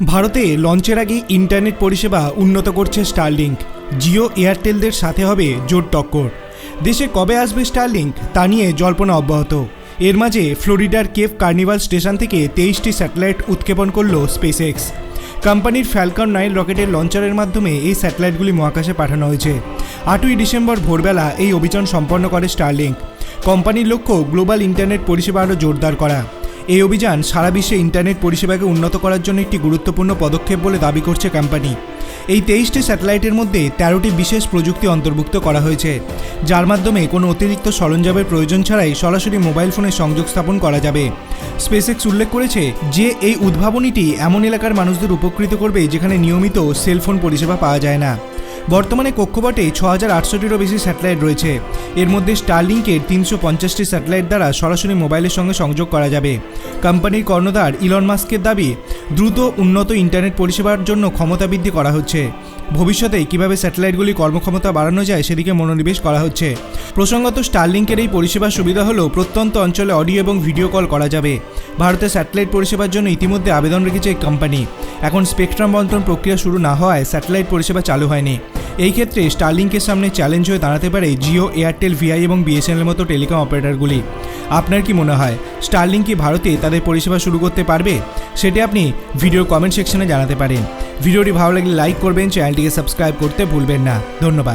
ভারতে লঞ্চের আগে ইন্টারনেট পরিষেবা উন্নত করছে স্টারলিংক জিও এয়ারটেলদের সাথে হবে জোর টক্কর। দেশে কবে আসবে স্টারলিংক তা নিয়ে জল্পনা অব্যাহত। এর মাঝে ফ্লোরিডার কেপ কার্নিভাল স্টেশন থেকে তেইশটি স্যাটেলাইট উৎক্ষেপণ করল স্পেসএক্স কোম্পানির ফ্যালকন নাইন রকেটের লঞ্চারের মাধ্যমে এই স্যাটেলাইটগুলি মহাকাশে পাঠানো হয়েছে। আটই ডিসেম্বর ভোরবেলা এই অভিযান সম্পন্ন করে স্টারলিংক কোম্পানির লক্ষ্য গ্লোবাল ইন্টারনেট পরিষেবা আরও জোরদার করা। এই অভিযান সারা বিশ্বে ইন্টারনেট পরিষেবাকে উন্নত করার জন্য একটি গুরুত্বপূর্ণ পদক্ষেপ বলে দাবি করছে কোম্পানি। এই তেইশটি স্যাটেলাইটের মধ্যে তেরোটি বিশেষ প্রযুক্তি অন্তর্ভুক্ত করা হয়েছে, যার মাধ্যমে কোনো অতিরিক্ত সরঞ্জামের প্রয়োজন ছাড়াই সরাসরি মোবাইল ফোনে সংযোগ স্থাপন করা যাবে। স্পেসএক্স উল্লেখ করেছে যে, এই উদ্ভাবনীটি এমন এলাকার মানুষদের উপকৃত করবে যেখানে নিয়মিত সেলফোন পরিষেবা পাওয়া যায় না। বর্তমানে কক্ষপটে ছ হাজার আটশোটিরও বেশি স্যাটেলাইট রয়েছে। এর মধ্যে স্টারলিংকের তিনশো পঞ্চাশটি স্যাটেলাইট দ্বারা সরাসরি মোবাইলের সঙ্গে সংযোগ করা যাবে। কোম্পানির কর্ণধার ইলন মাস্কের দাবি, দ্রুত উন্নত ইন্টারনেট পরিষেবার জন্য ক্ষমতা বৃদ্ধি করা হচ্ছে। ভবিষ্যতে কীভাবে স্যাটেলাইটগুলি কর্মক্ষমতা বাড়ানো যায় সেদিকে মনোনিবেশ করা হচ্ছে। প্রসঙ্গত স্টারলিংকের এই পরিষেবার সুবিধা হলো, প্রত্যন্ত অঞ্চলে অডিও এবং ভিডিও কল করা যাবে। ভারতে স্যাটেলাইট পরিষেবার জন্য ইতিমধ্যে আবেদন রেখেছে এই কোম্পানি এখন স্পেকট্রাম বন্টন প্রক্রিয়া শুরু না হওয়ায় স্যাটেলাইট পরিষেবা চালু হয়নি। এই ক্ষেত্রে স্টারলিংকের সামনে চ্যালেঞ্জ হয়ে দাঁড়াতে পারে জিও এয়ারটেল ভিআই এবং বিএসএনএল মতো টেলিকম অপারেটরগুলি আপনার কি মনে হয় স্টারলিংক কি ভারতে তাদের পরিষেবা শুরু করতে পারবে? সেটি আপনি ভিডিওর কমেন্ট সেকশনে জানাতে পারেন। ভিডিওটি ভালো লাগলে লাইক করবেন চ্যানেলটিকে সাবস্ক্রাইব করতে ভুলবেন না। ধন্যবাদ।